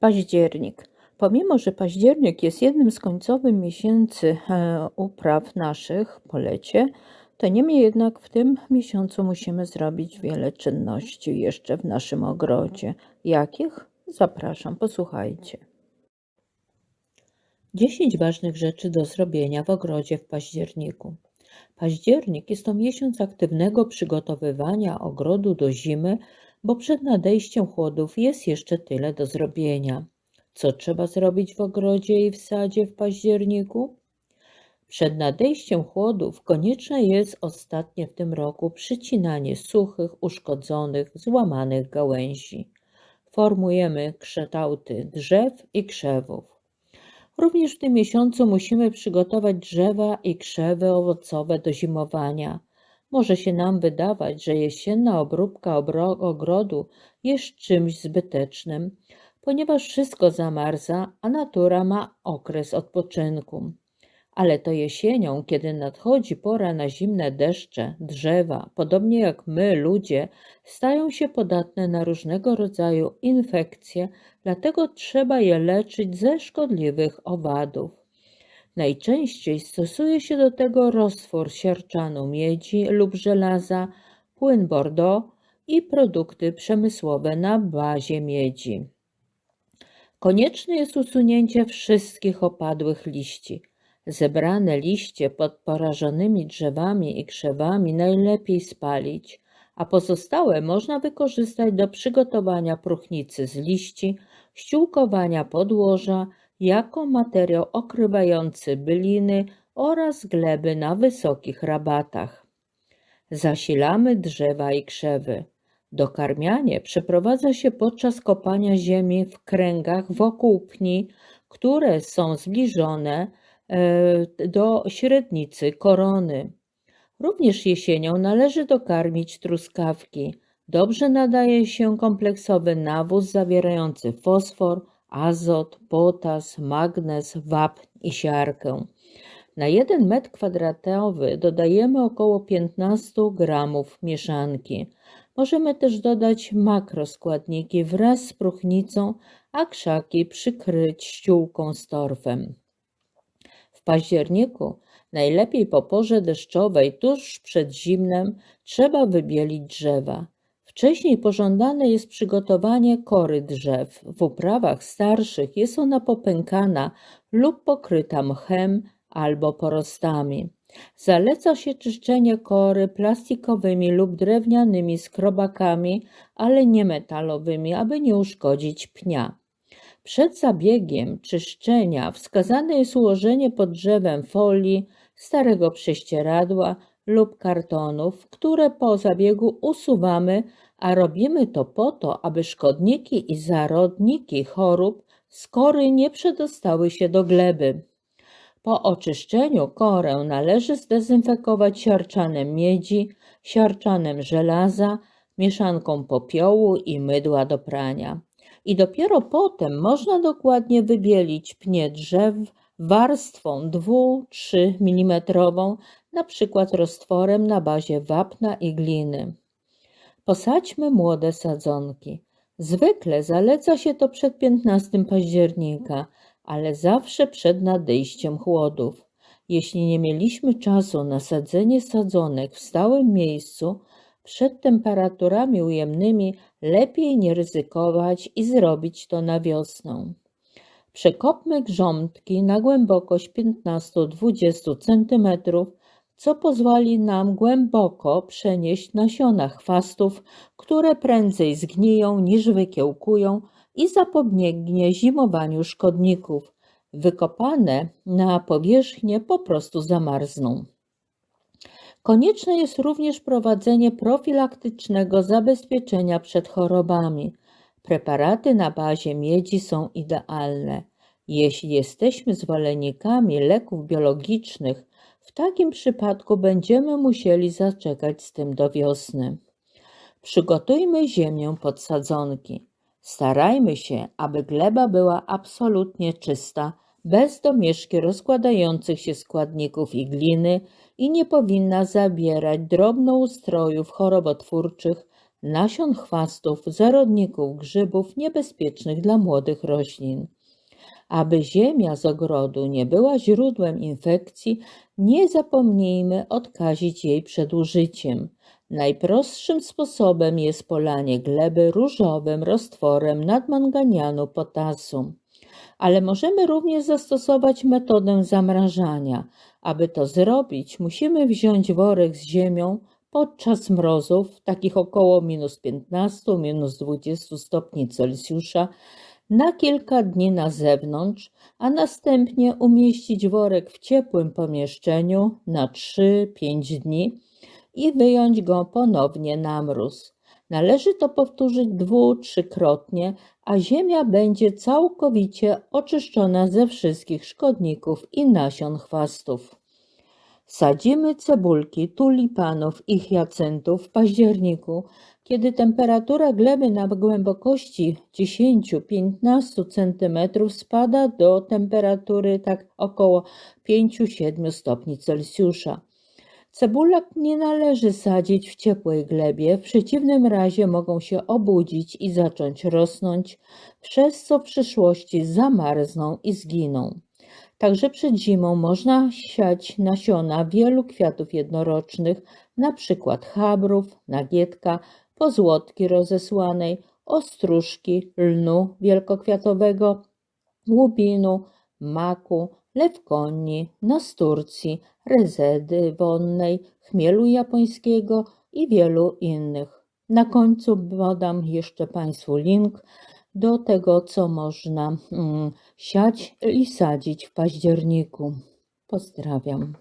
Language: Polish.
Październik. Pomimo, że październik jest jednym z końcowych miesięcy e, upraw naszych po lecie, to niemniej jednak w tym miesiącu musimy zrobić wiele czynności jeszcze w naszym ogrodzie. Jakich? Zapraszam, posłuchajcie. 10 ważnych rzeczy do zrobienia w ogrodzie w październiku. Październik jest to miesiąc aktywnego przygotowywania ogrodu do zimy, bo przed nadejściem chłodów jest jeszcze tyle do zrobienia. Co trzeba zrobić w ogrodzie i w sadzie w październiku? Przed nadejściem chłodów konieczne jest ostatnie w tym roku przycinanie suchych, uszkodzonych, złamanych gałęzi. Formujemy kształty drzew i krzewów. Również w tym miesiącu musimy przygotować drzewa i krzewy owocowe do zimowania. Może się nam wydawać, że jesienna obróbka ogrodu jest czymś zbytecznym, ponieważ wszystko zamarza, a natura ma okres odpoczynku. Ale to jesienią, kiedy nadchodzi pora na zimne deszcze, drzewa, podobnie jak my, ludzie, stają się podatne na różnego rodzaju infekcje, dlatego trzeba je leczyć ze szkodliwych owadów. Najczęściej stosuje się do tego roztwór siarczanu miedzi lub żelaza, płyn Bordeaux i produkty przemysłowe na bazie miedzi. Konieczne jest usunięcie wszystkich opadłych liści. Zebrane liście pod porażonymi drzewami i krzewami najlepiej spalić, a pozostałe można wykorzystać do przygotowania próchnicy z liści, ściółkowania podłoża, jako materiał okrywający byliny oraz gleby na wysokich rabatach. Zasilamy drzewa i krzewy. Dokarmianie przeprowadza się podczas kopania ziemi w kręgach wokół pni, które są zbliżone e, do średnicy korony. Również jesienią należy dokarmić truskawki. Dobrze nadaje się kompleksowy nawóz zawierający fosfor, azot, potas, magnez, wapń i siarkę. Na 1 metr kwadratowy dodajemy około 15 gramów mieszanki. Możemy też dodać makroskładniki wraz z próchnicą, a krzaki przykryć ściółką z torfem. W październiku, najlepiej po porze deszczowej, tuż przed zimnem, trzeba wybielić drzewa. Wcześniej pożądane jest przygotowanie kory drzew. W uprawach starszych jest ona popękana lub pokryta mchem albo porostami. Zaleca się czyszczenie kory plastikowymi lub drewnianymi skrobakami, ale nie metalowymi, aby nie uszkodzić pnia. Przed zabiegiem czyszczenia wskazane jest ułożenie pod drzewem folii, starego prześcieradła lub kartonów, które po zabiegu usuwamy, a robimy to po to, aby szkodniki i zarodniki chorób z kory nie przedostały się do gleby. Po oczyszczeniu korę należy zdezynfekować siarczanem miedzi, siarczanem żelaza, mieszanką popiołu i mydła do prania. I dopiero potem można dokładnie wybielić pnie drzew warstwą 2-3 mm, przykład roztworem na bazie wapna i gliny. Posadźmy młode sadzonki. Zwykle zaleca się to przed 15 października, ale zawsze przed nadejściem chłodów. Jeśli nie mieliśmy czasu na sadzenie sadzonek w stałym miejscu, przed temperaturami ujemnymi lepiej nie ryzykować i zrobić to na wiosnę. Przekopmy grządki na głębokość 15-20 cm, co pozwoli nam głęboko przenieść nasiona chwastów, które prędzej zgniją niż wykiełkują i zapobiegnie zimowaniu szkodników. Wykopane na powierzchnię po prostu zamarzną. Konieczne jest również prowadzenie profilaktycznego zabezpieczenia przed chorobami. Preparaty na bazie miedzi są idealne. Jeśli jesteśmy zwolennikami leków biologicznych, w takim przypadku będziemy musieli zaczekać z tym do wiosny. Przygotujmy ziemię pod sadzonki. Starajmy się, aby gleba była absolutnie czysta, bez domieszki rozkładających się składników i gliny i nie powinna zabierać drobnoustrojów chorobotwórczych, nasion chwastów, zarodników grzybów niebezpiecznych dla młodych roślin. Aby ziemia z ogrodu nie była źródłem infekcji, nie zapomnijmy odkazić jej przed użyciem. Najprostszym sposobem jest polanie gleby różowym roztworem nadmanganianu potasu. Ale możemy również zastosować metodę zamrażania. Aby to zrobić, musimy wziąć worek z ziemią podczas mrozów, takich około minus 15, minus 20 stopni Celsjusza, na kilka dni na zewnątrz, a następnie umieścić worek w ciepłym pomieszczeniu na 3-5 dni i wyjąć go ponownie na mróz. Należy to powtórzyć dwu, trzykrotnie, a ziemia będzie całkowicie oczyszczona ze wszystkich szkodników i nasion chwastów. Sadzimy cebulki, tulipanów i hiacyntów w październiku, kiedy temperatura gleby na głębokości 10-15 cm spada do temperatury tak około 5-7 stopni Celsjusza. Cebulek nie należy sadzić w ciepłej glebie, w przeciwnym razie mogą się obudzić i zacząć rosnąć, przez co w przyszłości zamarzną i zginą. Także przed zimą można siać nasiona wielu kwiatów jednorocznych, przykład chabrów, nagietka, pozłotki rozesłanej, ostróżki, lnu wielkokwiatowego, łubinu, maku, lewkoni, nasturcji, rezedy wonnej, chmielu japońskiego i wielu innych. Na końcu podam jeszcze Państwu link do tego, co można mm, siać i sadzić w październiku. Pozdrawiam.